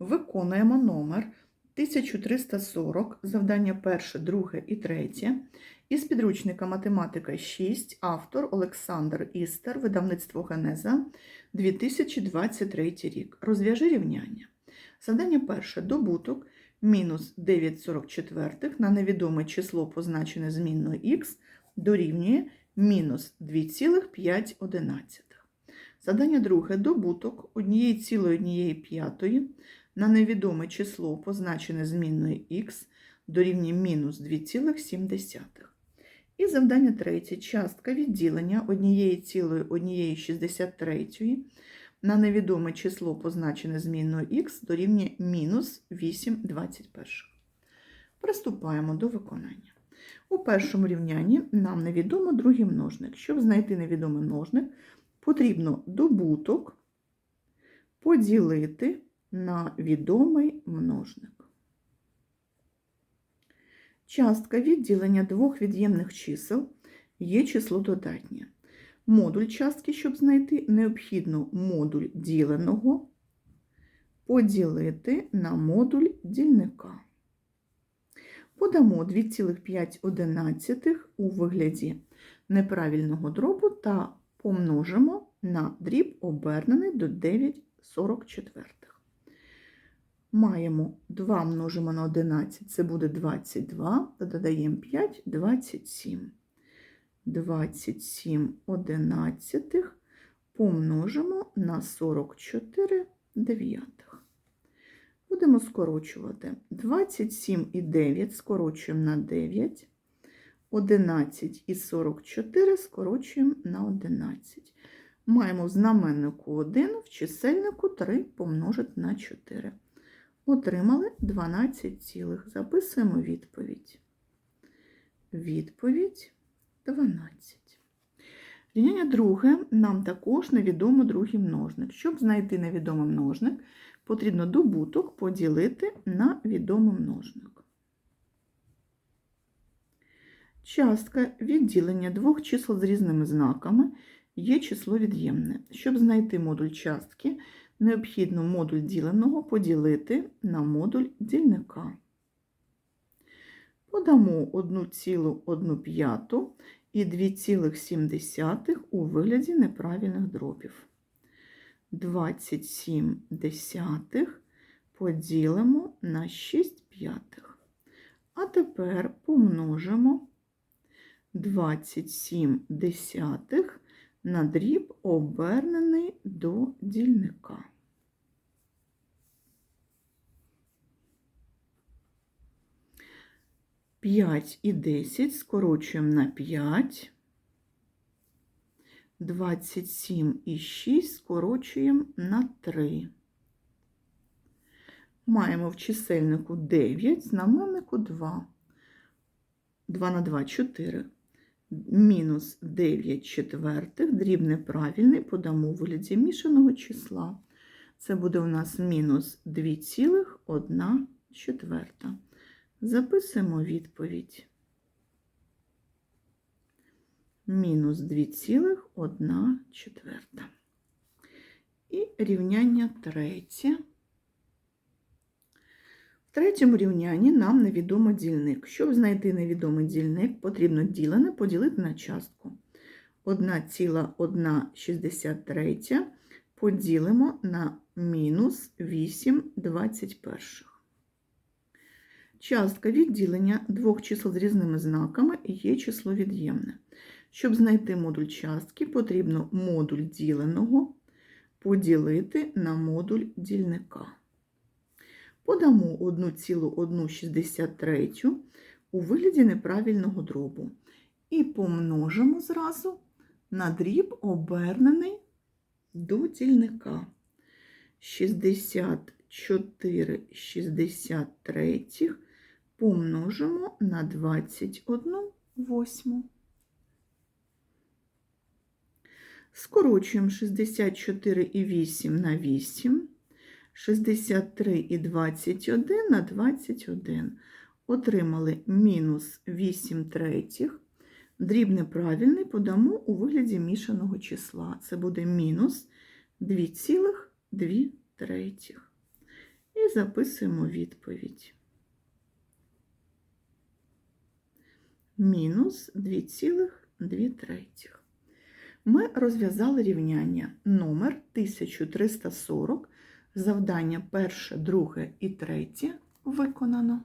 Виконуємо номер 1340, завдання перше, друге і третє. Із підручника Математика 6, автор Олександр Істер, видавництво Генеза, 2023 рік. Розв'яжи рівняння. Завдання перше. Добуток мінус 9,44 на невідоме число, позначене змінною х, дорівнює мінус 2,5. Задання друге. Добуток 1,1 на невідоме число, позначене змінною х, дорівнює мінус 2,7. І завдання третє. Частка відділення 1,163 на невідоме число, позначене змінною х, дорівнює мінус 8,21. Приступаємо до виконання. У першому рівнянні нам невідомо другий множник. Щоб знайти невідомий множник, потрібно добуток поділити на відомий множник. Частка відділення двох від'ємних чисел є число додатнє. Модуль частки, щоб знайти, необхідно модуль діленого поділити на модуль дільника. Подамо 2,5 у вигляді неправильного дробу та помножимо на дріб обернений до 9,44. Маємо 2 множимо на 11, це буде 22, додаємо 5, 27. 27 одинадцятих помножимо на 44 дев'ятих. Будемо скорочувати. 27 і 9 скорочуємо на 9, 11 і 44 скорочуємо на 11. Маємо в знаменнику 1, в чисельнику 3 помножити на 4. Отримали 12 цілих. Записуємо відповідь. Відповідь 12. Рівняння друге нам також невідомо другий множник. Щоб знайти невідомий множник, потрібно добуток поділити на відомий множник. Частка відділення двох чисел з різними знаками є число від'ємне. Щоб знайти модуль частки, необхідно модуль діленого поділити на модуль дільника. Подамо 1,1 і 2,7 у вигляді неправильних дробів. 27 десятих поділимо на 6 п'ятих. А тепер помножимо 27 десятих на дріб, обернений до дільника. П'ять і 10 скорочуємо на 5. 27 і 6 скорочуємо на 3. Маємо в чисельнику 9, знаменнику 2. 2 на 2 4. Мінус 9 четвертих, дріб неправильний, подамо у вигляді мішаного числа. Це буде у нас мінус 2,1 четверта. Записуємо відповідь. Мінус 2,1 четверта. І рівняння третє. В третьому рівнянні нам невідомо дільник. Щоб знайти невідомий дільник, потрібно ділене поділити на частку. 1,163 поділимо на мінус 8,21. Частка відділення двох чисел з різними знаками є число від'ємне. Щоб знайти модуль частки, потрібно модуль діленого поділити на модуль дільника. Подамо 1,163 у вигляді неправильного дробу і помножимо зразу на дріб, обернений до дільника. 64 63 помножимо на 21 восьму. Скорочуємо 64 і 8 на 8, 63 і 21 на 21. Отримали мінус 8 третіх. Дріб неправильний подамо у вигляді мішаного числа. Це буде мінус 2,2 третіх. І записуємо відповідь. Мінус 2,2 третіх. Ми розв'язали рівняння номер 1340, завдання перше, друге і третє виконано.